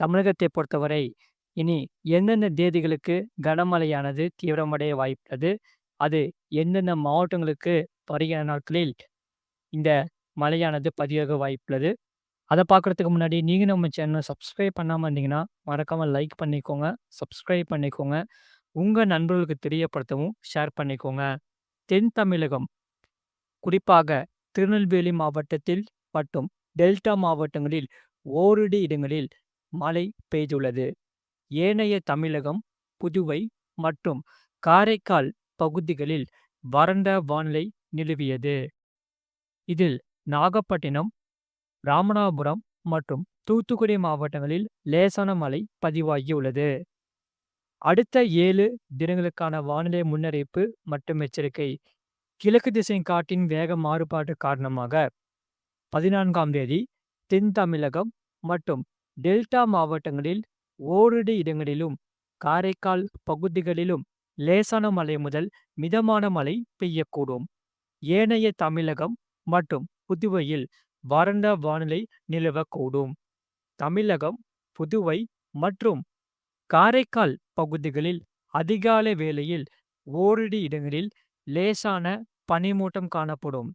தமிழகத்தை பொறுத்தவரை இனி எந்தெந்த தேதிகளுக்கு கனமழையானது தீவிரமடைய வாய்ப்புள்ளது அது எந்தெந்த மாவட்டங்களுக்கு வருகிற நாட்களில் இந்த மழையானது பதிவாக வாய்ப்புள்ளது அதை பார்க்குறதுக்கு முன்னாடி நீங்கள் நம்ம சேனலை சப்ஸ்கிரைப் பண்ணாமல் இருந்தீங்கன்னா மறக்காமல் லைக் பண்ணிக்கோங்க சப்ஸ்கிரைப் பண்ணிக்கோங்க உங்கள் நண்பர்களுக்கு தெரியப்படுத்தவும் ஷேர் பண்ணிக்கோங்க. தென் தமிழகம் குறிப்பாக திருநெல்வேலி மாவட்டத்தில் மற்றும் டெல்டா மாவட்டங்களில் ஓரிரு இடங்களில் மழை பெய்துள்ளது. ஏனைய தமிழகம் புதுவை மற்றும் காரைக்கால் பகுதிகளில் வறண்ட வானிலை நிலவியது. இதில் நாகப்பட்டினம் ராமநாதபுரம் மற்றும் தூத்துக்குடி மாவட்டங்களில் லேசான மழை பதிவாகியுள்ளது. அடுத்த ஏழு தினங்களுக்கான வானிலை முன்னறிவிப்பு மற்றும் எச்சரிக்கை கிழக்கு திசை காற்றின் வேக மாறுபாடு காரணமாக பதினான்காம் தேதி தென் தமிழகம் மற்றும் டெல்டா மாவட்டங்களில் ஓரிரு இடங்களிலும் காரைக்கால் பகுதிகளிலும் லேசான மழை முதல் மிதமான மழை பெய்யக்கூடும். ஏனைய தமிழகம் மற்றும் புதுவையில் வறண்ட வானிலை நிலவக்கூடும். தமிழகம் புதுவை மற்றும் காரைக்கால் பகுதிகளில் அதிகாலை வேளையில் ஓரிரு இடங்களில் லேசான பனிமூட்டம் காணப்படும்.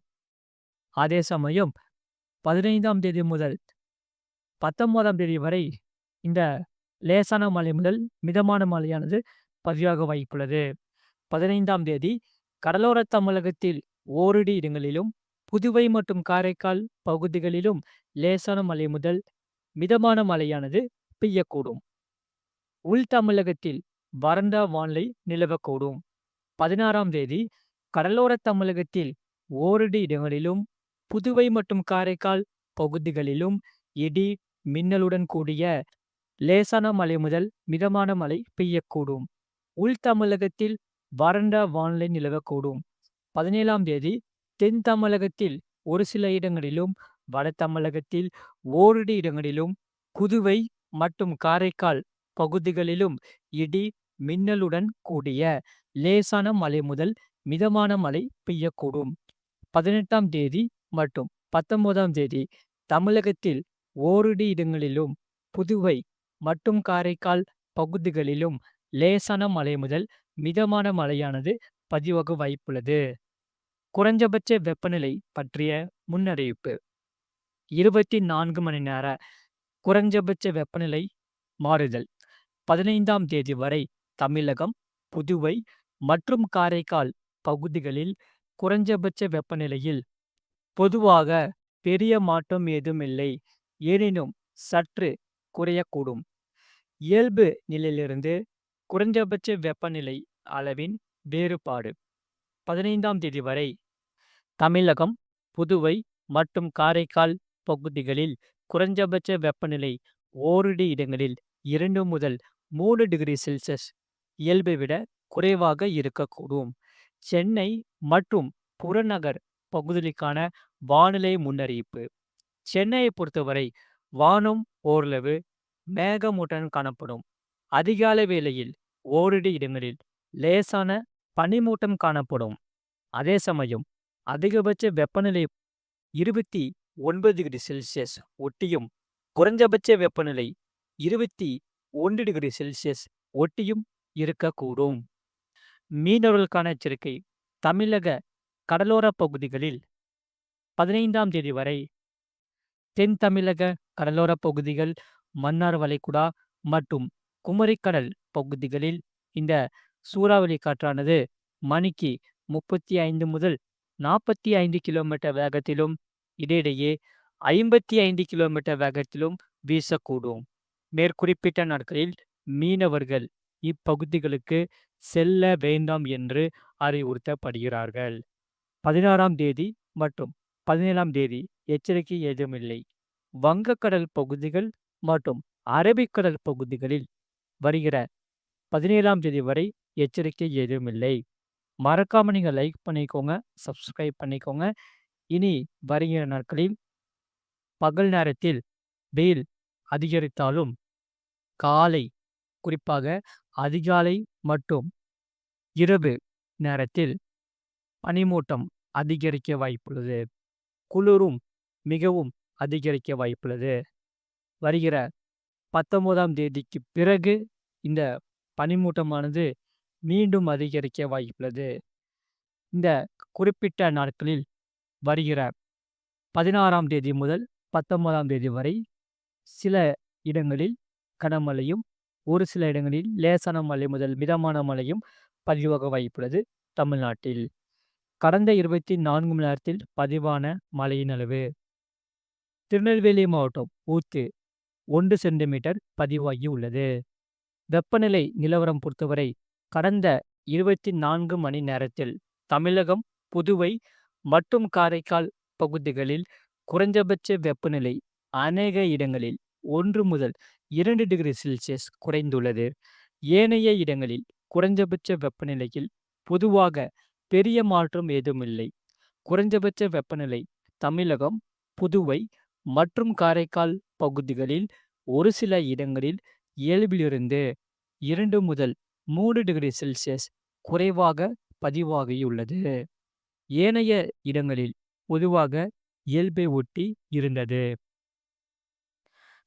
அதே சமயம் பதினைந்தாம் தேதி முதல் பத்தொன்பதாம் தேதி வரை இந்த லேசான மழை முதல் மிதமான மழையானது பதிவாக வாய்ப்புள்ளது. பதினைந்தாம் தேதி கடலோர தமிழகத்தில் ஓரிரு இடங்களிலும் புதுவை மற்றும் காரைக்கால் பகுதிகளிலும் லேசான மழை முதல் மிதமான மழையானது பெய்யக்கூடும். உள் தமிழகத்தில் வறண்ட வானிலை நிலவக்கூடும். பதினாறாம் தேதி கடலோர தமிழகத்தில் ஓரிரு இடங்களிலும் புதுவை மற்றும் காரைக்கால் பகுதிகளிலும் இடி மின்னலுடன் கூடிய லேசான மழை முதல் மிதமான மழை பெய்யக்கூடும். உள் தமிழகத்தில் வறண்ட வானிலை நிலவக்கூடும். பதினேழாம் தேதி தென் தமிழகத்தில் ஒரு சில இடங்களிலும் வட தமிழகத்தில் ஓரிரு இடங்களிலும் குதுவை மற்றும் காரைக்கால் பகுதிகளிலும் இடி மின்னலுடன் கூடிய லேசான மழை முதல் மிதமான மழை பெய்யக்கூடும். பதினெட்டாம் தேதி மற்றும் பத்தொன்பதாம் தேதி தமிழகத்தில் ஓரிரு இடங்களிலும் புதுவை மற்றும் காரைக்கால் பகுதிகளிலும் லேசான மழை முதல் மிதமான மழையானது பதிவாக வாய்ப்புள்ளது. குறைஞ்சபட்ச வெப்பநிலை பற்றிய முன்னறிவிப்பு. இருபத்தி நான்கு மணி நேர குறைஞ்சபட்ச வெப்பநிலை மாறுதல். பதினைந்தாம் தேதி வரை தமிழகம் புதுவை மற்றும் காரைக்கால் பகுதிகளில் குறைஞ்சபட்ச வெப்பநிலையில் பொதுவாக பெரிய மாற்றம் ஏதும் இல்லை எனினும் சற்று குறையக்கூடும். இயல்பு நிலையிலிருந்து குறைஞ்சபட்ச வெப்பநிலை அளவின் வேறுபாடு. பதினைந்தாம் தேதி வரை தமிழகம் புதுவை மற்றும் காரைக்கால் பகுதிகளில் குறைஞ்சபட்ச வெப்பநிலை ஓரிரு இடங்களில் இரண்டு முதல் மூணு டிகிரி செல்சியஸ். இயல்பை விட குறைவாக இருக்கக்கூடும். சென்னை மற்றும் புறநகர் பகுதிகளுக்கான வானிலை முன்னறிவிப்பு. சென்னையை பொறுத்தவரை வானம் ஓரளவு மேகமூட்டம் காணப்படும். அதிகாலை வேளையில் ஓரிரு இடங்களில் லேசான பனிமூட்டம் காணப்படும். அதே சமயம் அதிகபட்ச வெப்பநிலை இருபத்தி ஒன்பது டிகிரி செல்சியஸ் ஒட்டியும் குறைஞ்சபட்ச வெப்பநிலை இருபத்தி ஒன்று டிகிரி செல்சியஸ் ஒட்டியும் இருக்கக்கூடும். மீனவர்களுக்கான எச்சரிக்கை தமிழக கடலோரப் பகுதிகளில் பதினைந்தாம் தேதி வரை தென் தமிழக கடலோர பகுதிகள் மன்னார் வளைகுடா மற்றும் குமரிக்கடல் பகுதிகளில் இந்த சூறாவளி காற்றானது மணிக்கு முப்பத்தி ஐந்து முதல் நாற்பத்தி ஐந்து கிலோமீட்டர் வேகத்திலும் இடையிடையே ஐம்பத்தி ஐந்து கிலோமீட்டர் வேகத்திலும் வீசக்கூடும். மேற்குறிப்பிட்ட நாட்களில் மீனவர்கள் இப்பகுதிகளுக்கு செல்ல வேண்டாம் என்று அறிவுறுத்தப்படுகிறார்கள். பதினாறாம் தேதி மற்றும் பதினேழாம் தேதி எச்சரிக்கை ஏதுமில்லை வங்கக்கடல் பகுதிகள் மற்றும் அரபிக்கடல் பகுதிகளில் வருகிற பதினேழாம் தேதி வரை எச்சரிக்கை ஏதுமில்லை மறக்காம நீங்கள் லைக் பண்ணிக்கோங்க சப்ஸ்கிரைப் பண்ணிக்கோங்க. இனி வருகிற நாட்களில் பகல் நேரத்தில் வெயில் அதிகரித்தாலும் காலை குறிப்பாக அதிகாலை மற்றும் இரவு நேரத்தில் பனிமூட்டம் அதிகரிக்க வாய்ப்புள்ளது. குளிரும் மிகவும் அதிகரிக்க வாய்ப்புள்ளது வருகிற 19ஆம் தேதிக்கு பிறகு இந்த பனிமூட்டமானது மீண்டும் அதிகரிக்க வாய்ப்புள்ளது. இந்த குறிப்பிட்ட நாட்களில் வருகிற 16ஆம் தேதி முதல் 19ஆம் தேதி வரை சில இடங்களில் கனமழையும், ஒரு சில இடங்களில் லேசான மழை முதல் மிதமான மழையும் பதிவாக வாய்ப்புள்ளது தமிழ்நாட்டில். கடந்த 24 மணி நேரத்தில் பதிவான மழையின் அளவு. திருநெல்வேலி மாவட்டம் ஊத்து ஒன்று சென்டிமீட்டர் பதிவாகி உள்ளது. வெப்பநிலை நிலவரம் பொறுத்தவரை கடந்த 24 மணி நேரத்தில் தமிழகம், புதுவை மற்றும் காரைக்கால் பகுதிகளில் குறைந்தபட்ச வெப்பநிலை அநேக இடங்களில் ஒன்று முதல் இரண்டு டிகிரி செல்சியஸ் குறைந்துள்ளது. ஏனைய இடங்களில் குறைந்தபட்ச வெப்பநிலையில் பொதுவாக பெரிய மாற்றம் ஏதுமில்லை. குறைந்தபட்ச வெப்பநிலை தமிழகம், புதுவை மற்றும் காரைக்கால் பகுதிகளில் ஒரு சில இடங்களில் இயல்பிலிருந்து இரண்டு முதல் மூன்று டிகிரி செல்சியஸ் குறைவாக பதிவாகியுள்ளது. ஏனைய இடங்களில் பொதுவாக இயல்பை ஒட்டி இருந்தது.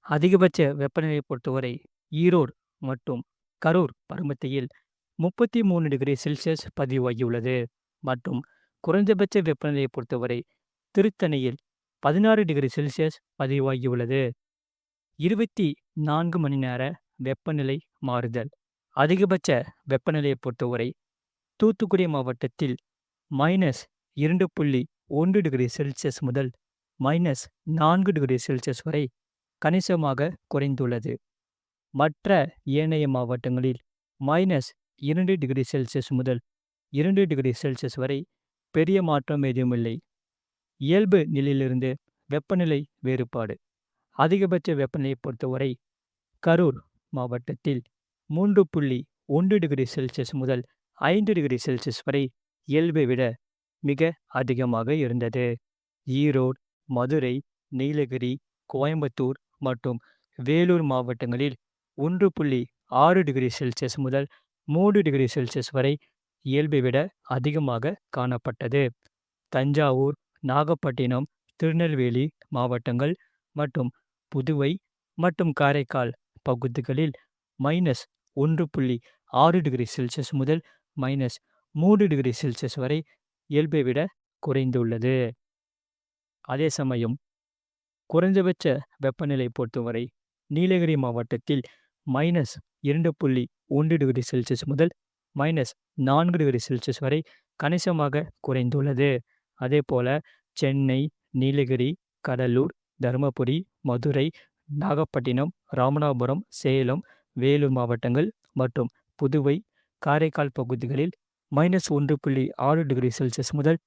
அதிகபட்ச வெப்பநிலையை பொறுத்தவரை ஈரோடு மற்றும் கரூர் பருமத்தியில் 33 டிகிரி செல்சியஸ் பதிவாகியுள்ளது மற்றும் குறைந்தபட்ச வெப்பநிலையை பொறுத்தவரை திருத்தணியில் 16 டிகிரி செல்சியஸ் பதிவாகியுள்ளது. 24 மணி நேர வெப்பநிலை மாறுதல் அதிகபட்ச வெப்பநிலையை பொறுத்தவரை தூத்துக்குடி மாவட்டத்தில் மைனஸ் 2.1 டிகிரி செல்சியஸ் முதல் மைனஸ் நான்கு டிகிரி செல்சியஸ் வரை கணிசமாக குறைந்துள்ளது. மற்ற ஏனைய மாவட்டங்களில் மைனஸ் இரண்டு டிகிரி செல்சியஸ் முதல் இரண்டு டிகிரி செல்சியஸ் வரை பெரிய மாற்றம் ஏதுமில்லை. இயல்பு நிலையிலிருந்து வெப்பநிலை வேறுபாடு அதிகபட்ச வெப்பநிலையை பொறுத்தவரை கரூர் மாவட்டத்தில் 3.1 டிகிரி செல்சியஸ் முதல் ஐந்து டிகிரி செல்சியஸ் வரை இயல்பை விட மிக அதிகமாக இருந்தது. ஈரோடு, மதுரை, நீலகிரி, கோயம்புத்தூர் மற்றும் வேலூர் மாவட்டங்களில் 1.6 டிகிரி செல்சியஸ் முதல் மூணு டிகிரி செல்சியஸ் வரை இயல்பை விட அதிகமாக காணப்பட்டது. தஞ்சாவூர், நாகப்பட்டினம், திருநெல்வேலி மாவட்டங்கள் மற்றும் புதுவை மற்றும் காரைக்கால் பகுதிகளில் மைனஸ் 1.6 டிகிரி செல்சியஸ் முதல் மைனஸ் மூணு டிகிரி செல்சியஸ் வரை இயல்பை விட குறைந்துள்ளது. அதே சமயம் குறைந்தபட்ச வெப்பநிலை பொறுத்தவரை நீலகிரி மாவட்டத்தில் மைனஸ் 2.1 டிகிரி செல்சியஸ் முதல் மைனஸ் நான்கு டிகிரி செல்சியஸ் வரை கணிசமாக குறைந்துள்ளது. அதே போல சென்னை, நீலகிரி, கடலூர், தருமபுரி, மதுரை, நாகப்பட்டினம், ராமநாதபுரம், சேலம், வேலூர் மாவட்டங்கள் மற்றும் புதுவை, காரைக்கால் பகுதிகளில் மைனஸ் 1.6 டிகிரி செல்சியஸ் முதல்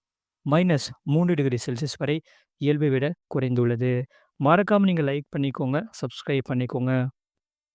மைனஸ் மூணு டிகிரி செல்சியஸ் வரை இயல்பை விட குறைந்துள்ளது. மறக்காமல் நீங்கள் லைக் பண்ணிக்கோங்க, சப்ஸ்கிரைப் பண்ணிக்கோங்க.